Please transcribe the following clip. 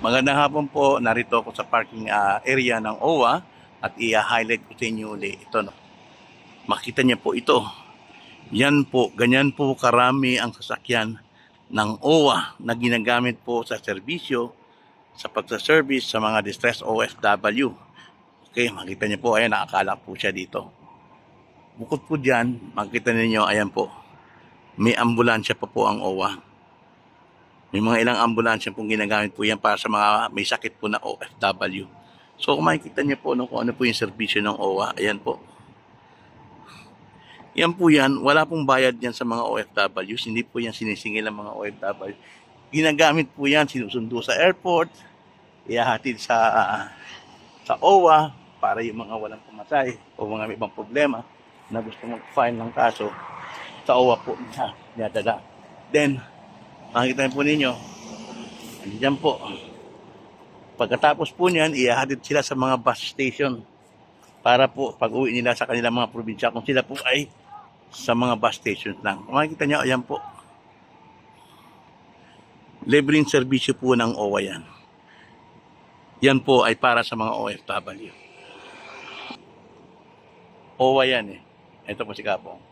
Magandang hapon po, narito ako sa parking ah, area ng OWA at i-highlight ko sa inyo uli ito. No? Makita niyo po ito. Yan po, ganyan po karami ang sasakyan ng OWA na ginagamit po sa serbisyo sa pagsaservice sa mga distress OFW. Okay, makita niyo po, ayan, nakakala po siya dito. Bukod po dyan, makita ninyo, ayan po, may ambulansya pa po ang OWA. May mga ilang ambulansya pong ginagamit po yan para sa mga may sakit po na OFW. So kung makikita niyo po no, kung ano po yung serbisyo ng OWA, ayan po. Yan po yan, wala pong bayad yan sa mga OFWs, hindi po yan sinisingil ng mga OFW. Ginagamit po yan, sinusundo sa airport, ihahatid sa sa OWA para yung mga walang pumatay o mga may ibang problema na gusto mag-file ng kaso sa OWA po niya, dinadala. Then, makikita po ninyo, andyan po. Pagkatapos po niyan, ihahatid sila sa mga bus station para po pag uwi nila sa kanilang mga probinsya kung sila po ay sa mga bus stations lang. Makikita niyo, ayan po. Libreng serbisyo po ng OWA yan. Yan po ay para sa mga OFW. OWA yan eh. Ito po si Kapong.